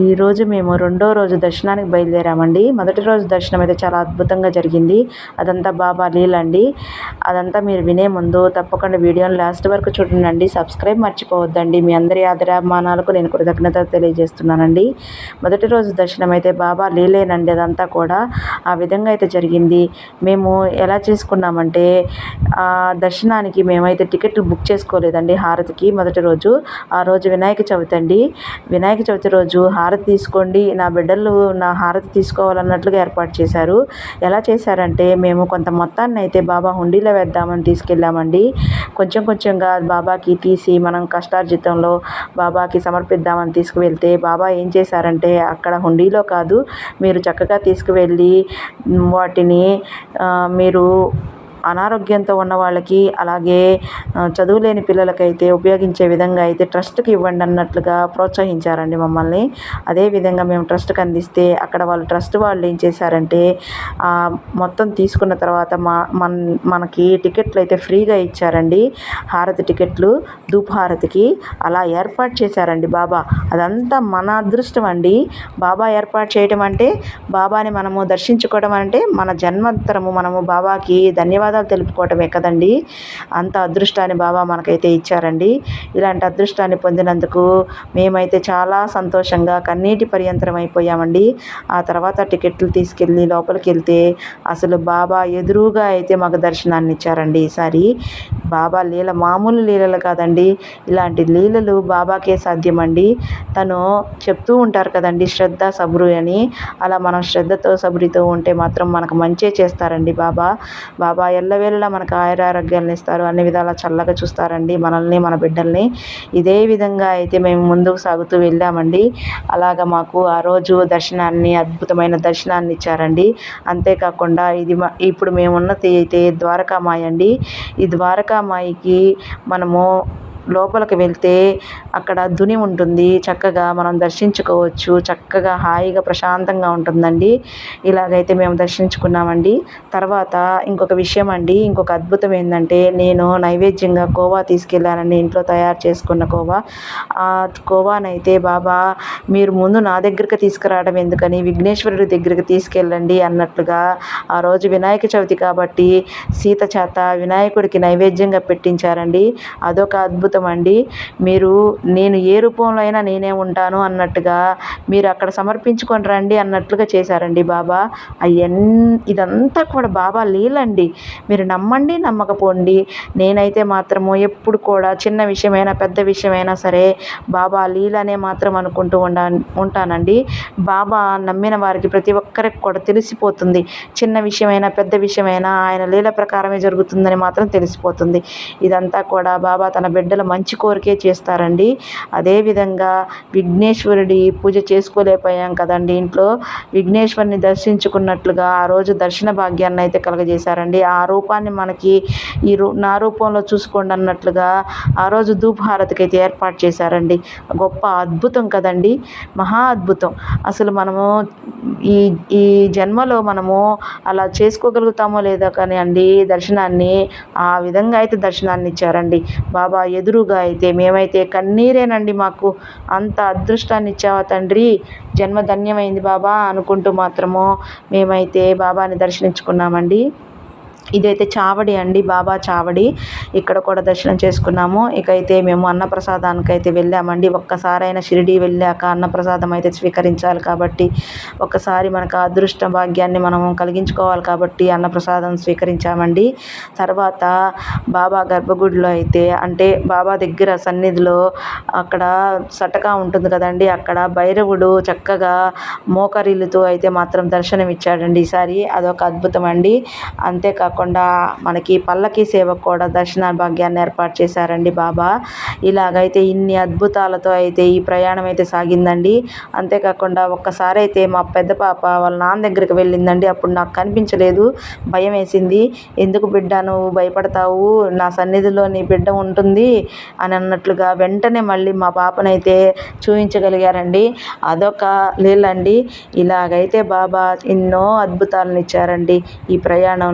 ఈరోజు మేము రెండో రోజు దర్శనానికి బయలుదేరామండి. మొదటి రోజు దర్శనం అయితే చాలా అద్భుతంగా జరిగింది. అదంతా బాబా లీలండి అదంతా మీరు వినే ముందు తప్పకుండా వీడియోని లాస్ట్ వరకు చూడండి. సబ్స్క్రైబ్ మర్చిపోవద్దండి. మీ అందరి ఆదరాభిమానాలకు నేను కృతజ్ఞత తెలియజేస్తున్నానండి. మొదటి రోజు దర్శనం అయితే బాబా లీలేనండి అదంతా కూడా ఆ విధంగా అయితే జరిగింది. మేము ఎలా చేసుకున్నామంటే ఆ దర్శనానికి మేమైతే టికెట్లు బుక్ చేసుకోలేదండి హారతికి మొదటి రోజు. ఆ రోజు వినాయక చవితి అండి వినాయక చవితి రోజు హారతి తీసుకోండి నా బిడ్డలు నా హారతి తీసుకోవాలన్నట్లుగా ఏర్పాటు చేశారు. ఎలా చేశారంటే మేము కొంత మొత్తాన్ని అయితే బాబా హుండీలో వేద్దామని తీసుకెళ్ళామండి. కొంచెం కొంచెంగా బాబాకి తీసి మనం కష్టార్జితంలో బాబాకి సమర్పిద్దామని తీసుకువెళ్తే బాబా ఏం చేశారంటే అక్కడ హుండీలో కాదు మీరు చక్కగా తీసుకువెళ్ళి వాటిని మీరు అనారోగ్యంతో ఉన్న వాళ్ళకి అలాగే చదువులేని పిల్లలకైతే ఉపయోగించే విధంగా అయితే ట్రస్ట్కి ఇవ్వండి అన్నట్లుగా ప్రోత్సహించారండి మమ్మల్ని. అదేవిధంగా మేము ట్రస్ట్కి అందిస్తే అక్కడ వాళ్ళు ట్రస్ట్ వాళ్ళు ఏం చేశారంటే మొత్తం తీసుకున్న తర్వాత మా మన మనకి టికెట్లు అయితే ఫ్రీగా ఇచ్చారండి. హారతి టికెట్లు ధూపహారతికి అలా ఏర్పాటు చేశారండి బాబా. అదంతా మన అదృష్టం అండి. బాబా ఏర్పాటు చేయడం అంటే బాబాని మనము దర్శించుకోవడం అంటే మన జన్మంతరము మనము బాబాకి ధన్యవాదాలు తెలుపుకోవటమే కదండి. అంత అదృష్టాన్ని బాబా మనకైతే ఇచ్చారండి. ఇలాంటి అదృష్టాన్ని పొందినందుకు మేమైతే చాలా సంతోషంగా కన్నీటి పర్యంతరం అయిపోయామండి. ఆ తర్వాత టికెట్లు తీసుకెళ్ళి లోపలికి వెళ్తే అసలు బాబా ఎదురుగా అయితే మాకు దర్శనాన్ని ఇచ్చారండి ఈసారి. బాబా లీల మామూలు లీలలు కాదండి. ఇలాంటి లీలలు బాబాకే సాధ్యమండి. తను చెప్తూ ఉంటారు కదండి శ్రద్ధ సబురు అని. అలా మనం శ్రద్ధతో సబురితో ఉంటే మాత్రం మనకు మంచే చేస్తారండి బాబా. బాబా ఎల్లవేళలా మనకు ఆయురారోగ్యాలను ఇస్తారు. అన్ని విధాలా చల్లగా చూస్తారండి మనల్ని మన బిడ్డల్ని. ఇదే విధంగా అయితే మేము ముందుకు సాగుతూ వెళ్ళామండి. అలాగ మాకు ఆ రోజు దర్శనాన్ని అద్భుతమైన దర్శనాన్ని ఇచ్చారండి. అంతేకాకుండా ఇది ఇప్పుడు మేము ఉన్నది అయితే ద్వారకామాయి అండి. ఈ ద్వారకామాయికి మనము లోపలికి వెళ్తే అక్కడ దుని ఉంటుంది. చక్కగా మనం దర్శించుకోవచ్చు. చక్కగా హాయిగా ప్రశాంతంగా ఉంటుందండి. ఇలాగైతే మేము దర్శించుకున్నామండి. తర్వాత ఇంకొక విషయం అండి. ఇంకొక అద్భుతం ఏంటంటే నేను నైవేద్యంగా కోవా తీసుకెళ్ళానండి ఇంట్లో తయారు చేసుకున్న కోవా. ఆ కోవానైతే బాబా మీరు ముందు నా దగ్గరికి తీసుకురావడం ఎందుకని విఘ్నేశ్వరుడి దగ్గరికి తీసుకెళ్ళండి అన్నట్లుగా ఆ రోజు వినాయక చవితి కాబట్టి సీత చేత వినాయకుడికి నైవేద్యంగా పెట్టించారండి. అదొక అద్భుతం అండి. మీరు నేను ఏ రూపంలో అయినా నేనే ఉంటాను అన్నట్టుగా మీరు అక్కడ సమర్పించుకొని రండి అన్నట్లుగా చేశారండి బాబా. అయ్యన్ ఇదంతా కూడా బాబా లీలండి. మీరు నమ్మండి నమ్మకపోండి. నేనైతే మాత్రము ఎప్పుడు కూడా చిన్న విషయమైనా పెద్ద విషయమైనా సరే బాబా లీలనే మాత్రం అనుకుంటూ ఉండా ఉంటానండి. బాబా నమ్మిన వారికి ప్రతి ఒక్కరికి కూడా తెలిసిపోతుంది. చిన్న విషయమైనా పెద్ద విషయమైనా ఆయన లీల ప్రకారమే జరుగుతుందని మాత్రం తెలిసిపోతుంది. ఇదంతా కూడా బాబా తన బిడ్డల మంచి కోరికే చేస్తారండి. అదేవిధంగా విఘ్నేశ్వరుడి పూజ చేసుకోలేకపోయాం కదండి. ఇంట్లో విఘ్నేశ్వరుని దర్శించుకున్నట్లుగా ఆ రోజు దర్శన భాగ్యాన్ని అయితే కలగజేశారండి. ఆ రూపాన్ని మనకి ఈ రూ నా రూపంలో చూసుకోండి అన్నట్లుగా ఆ రోజు ధూపహారతికి అయితే ఏర్పాటు చేశారండి. గొప్ప అద్భుతం కదండి. మహా అద్భుతం. అసలు మనము ఈ ఈ జన్మలో మనము అలా చేసుకోగలుగుతామో లేదో కానీ అండి దర్శనాన్ని ఆ విధంగా అయితే దర్శనాన్ని ఇచ్చారండి. బాబా ఎదురుగా అయితే మేమైతే కన్నీరేనండి మాకు. అంత అదృష్టాన్ని ఇచ్చావా తండ్రి? జన్మ ధన్యమైంది బాబా అనుకుంటూ మాత్రము మేమైతే బాబాని దర్శించుకున్నామండి. ఇదైతే చావడి అండి బాబా చావడి. ఇక్కడ కూడా దర్శనం చేసుకున్నాము. ఇక అయితే మేము అన్నప్రసాదానికి అయితే వెళ్ళామండి. ఒక్కసారైనా షిరిడి వెళ్ళాక అన్నప్రసాదం అయితే స్వీకరించాలి కాబట్టి ఒక్కసారి మనకు అదృష్ట భాగ్యాన్ని మనం కలిగించుకోవాలి కాబట్టి అన్నప్రసాదం స్వీకరించామండి. తర్వాత బాబా గర్భగుడిలో అయితే అంటే బాబా దగ్గర సన్నిధిలో అక్కడ సటకా ఉంటుంది కదండి అక్కడ భైరవుడు చక్కగా మోకరిల్లుతో అయితే మాత్రం దర్శనం ఇచ్చాడండి ఈసారి. అదొక అద్భుతం అండి అంతేకాకుండా కాకుండా మనకి పల్లకి సేవకు కూడా దర్శన భాగ్యాన్ని ఏర్పాటు చేశారండి బాబా. ఇలాగైతే ఇన్ని అద్భుతాలతో అయితే ఈ ప్రయాణం అయితే సాగిందండి. అంతేకాకుండా ఒక్కసారి అయితే మా పెద్ద పాప వాళ్ళ నాన్న దగ్గరికి వెళ్ళిందండి. అప్పుడు నాకు కనిపించలేదు. భయం వేసింది. ఎందుకు బిడ్డ నువ్వు భయపడతావు? నా సన్నిధిలో నీ బిడ్డ ఉంటుంది అని అన్నట్లుగా వెంటనే మళ్ళీ మా పాపనైతే చూపించగలిగారండి అదొక లీలండి. ఇలాగైతే బాబా ఎన్నో అద్భుతాలను ఇచ్చారండి ఈ ప్రయాణం.